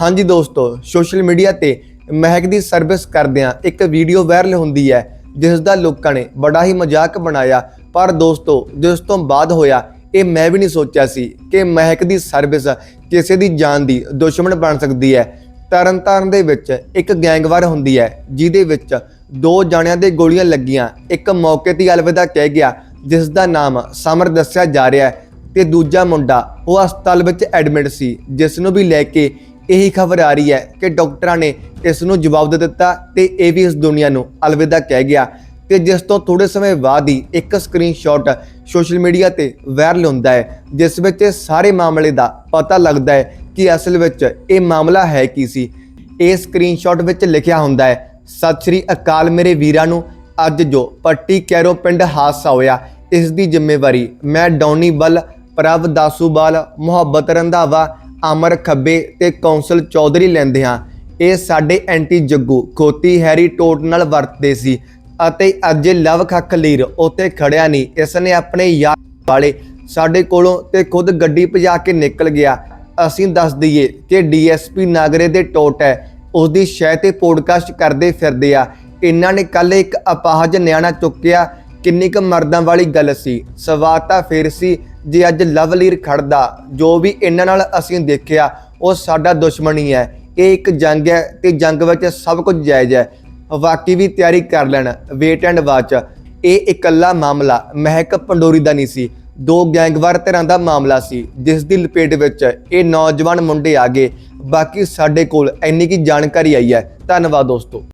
ਹਾਂਜੀ ਦੋਸਤੋ social media ਤੇ ਮਹਿਕ ਦੀ ਸਰਵਿਸ ਕਰਦਿਆਂ ਇੱਕ ਵੀਡੀਓ ਵਾਇਰਲ ਹੁੰਦੀ ਹੈ ਜਿਸ ਦਾ ਲੋਕਾਂ ਨੇ ਬੜਾ ਹੀ ਮਜ਼ਾਕ ਬਣਾਇਆ। ਪਰ ਦੋਸਤੋ, ਜਿਸ ਤੋਂ ਬਾਅਦ ਹੋਇਆ, ਇਹ ਮੈਂ ਵੀ ਨਹੀਂ ਸੋਚਿਆ ਸੀ ਕਿ ਮਹਿਕ ਦੀ ਸਰਵਿਸ ਕਿਸੇ ਦੀ ਜਾਨ ਦੀ ਦੁਸ਼ਮਣ ਬਣ ਸਕਦੀ ਹੈ। ਤਰਨਤਾਰਨ ਦੇ ਵਿੱਚ ਇੱਕ ਗੈਂਗਵਾਰ ਹੁੰਦੀ ਹੈ, ਜਿਹਦੇ ਵਿੱਚ ਦੋ ਜਾਣਿਆਂ ਦੇ ਗੋਲੀਆਂ ਲੱਗੀਆਂ। ਇੱਕ ਮੌਕੇ ਤੇ ਅਲਵਿਦਾ ਕਹਿ ਗਿਆ ਜਿਸ ਦਾ ਨਾਮ ਸਮਰ ਦੱਸਿਆ ਜਾ ਰਿਹਾ ਹੈ ਤੇ ਦੂਜਾ ਮੁੰਡਾ ਉਹ ਹਸਪਤਾਲ ਵਿੱਚ ਐਡਮਿਟ ਸੀ ਜਿਸ ਨੂੰ ਵੀ ਲੈ ਕੇ ਇਹੀ ਖਬਰ ਆ ਰਹੀ ਹੈ ਕਿ ਡਾਕਟਰਾਂ ਨੇ ਇਸ ਨੂੰ ਜਵਾਬ ਦੇ ਦਿੱਤਾ ਤੇ ਇਹ ਵੀ ਇਸ ਦੁਨੀਆ ਨੂੰ ਅਲਵਿਦਾ ਕਹਿ ਗਿਆ। ਤੇ ਜਿਸ ਤੋਂ ਥੋੜੇ ਸਮੇਂ ਬਾਅਦ ਹੀ ਇੱਕ ਸਕਰੀਨਸ਼ਾਟ ਸੋਸ਼ਲ ਮੀਡੀਆ ਤੇ ਵਾਇਰਲ ਹੁੰਦਾ ਹੈ, ਜਿਸ ਵਿੱਚ ਸਾਰੇ ਮਾਮਲੇ ਦਾ ਪਤਾ ਲੱਗਦਾ ਹੈ ਕਿ ਅਸਲ ਵਿੱਚ ਇਹ ਮਾਮਲਾ ਹੈ ਕੀ ਸੀ। ਇਹ ਸਕਰੀਨਸ਼ਾਟ ਵਿੱਚ ਲਿਖਿਆ ਹੁੰਦਾ ਹੈ, ਸਤਿ ਸ਼੍ਰੀ ਅਕਾਲ ਮੇਰੇ ਵੀਰਾਂ ਨੂੰ, ਅੱਜ ਜੋ ਪੱਟੀ ਕੈਰੋ ਪਿੰਡ ਹਾਦਸਾ ਹੋਇਆ, ਇਸ ਦੀ ਜ਼ਿੰਮੇਵਾਰੀ ਮੈਂ ਡੌਨੀ ਬਲ ਪ੍ਰਭ ਦਾਸੂਵਾਲ, ਮੁਹੱਬਤ ਰੰਧਾਵਾ ਅਮਰ ਖੱਬੇ ਤੇ ਕੌਂਸਲ ਚੌਧਰੀ ਲੈਂਦੇ ਹਾਂ। ਇਹ ਸਾਡੇ ਐਂਟੀ ਜੱਗੂ ਖੋਤੀ ਹੈਰੀ ਟੋਟ ਨਾਲ ਵਰਤਦੇ ਸੀ ਅਤੇ ਅੱਜ ਲਵ ਖੱਖ ਲੀਰ ਉੱਥੇ ਖੜਿਆ ਨਹੀਂ। ਇਸ ਨੇ ਆਪਣੇ ਯਾਰ ਵਾਲੇ ਸਾਡੇ ਕੋਲੋਂ ਤੇ ਖੁਦ ਗੱਡੀ ਭਜਾ ਕੇ ਨਿਕਲ ਗਿਆ। ਅਸੀਂ ਦੱਸ ਦਈਏ ਕਿ ਡੀਐਸਪੀ ਨਾਗਰੇ ਦੇ ਟੋਟ ਹੈ। ਉਸ ਦੀ ਸ਼ੈ ਤੇ ਪੋਡਕਾਸਟ ਕਰਦੇ ਫਿਰਦੇ ਆ। ਇਹਨਾਂ ਨੇ ਕੱਲ ਇੱਕ ਅਪਾਹਜ ਨਿਆਣਾ ਚੁੱਕਿਆ। ਕਿੰਨੀ ਕੁ ਮਰਦਾਂ ਵਾਲੀ ਗੱਲ ਸੀ। ਸਵਾਲ ਤਾਂ ਫੇਰ ਸੀ ਜੇ ਅੱਜ ਲਵਲੀਰ ਖੜਦਾ, ਜੋ ਵੀ ਇਹਨਾਂ ਨਾਲ ਅਸੀਂ ਦੇਖਿਆ, ਉਹ ਸਾਡਾ ਦੁਸ਼ਮਣ ਹੀ। ਹੈ ਇਹ ਇੱਕ ਜੰਗ ਹੈ ਤੇ ਜੰਗ ਵਿੱਚ ਸਭ ਕੁਝ ਜਾਇਜ਼ ਹੈ। ਬਾਕੀ ਵੀ ਤਿਆਰੀ ਕਰ ਲੈਣ ਵੇਟ ਐਂਡ ਵਾਚ ਇਹ ਇਕੱਲਾ ਮਾਮਲਾ, ਮਹਿਕ ਪੰਡੋਰੀ ਦਾ ਨਹੀਂ ਸੀ। ਦੋ ਗੈਂਗਵਾਰ ਧਿਰਾਂ ਦਾ ਮਾਮਲਾ ਸੀ, ਜਿਸ ਦੀ ਲਪੇਟ ਵਿੱਚ ਇਹ ਨੌਜਵਾਨ ਮੁੰਡੇ ਆ ਗਏ। ਬਾਕੀ ਸਾਡੇ ਕੋਲ ਇੰਨੀ ਕੀ ਜਾਣਕਾਰੀ ਆਈ ਹੈ। ਧੰਨਵਾਦ ਦੋਸਤੋ।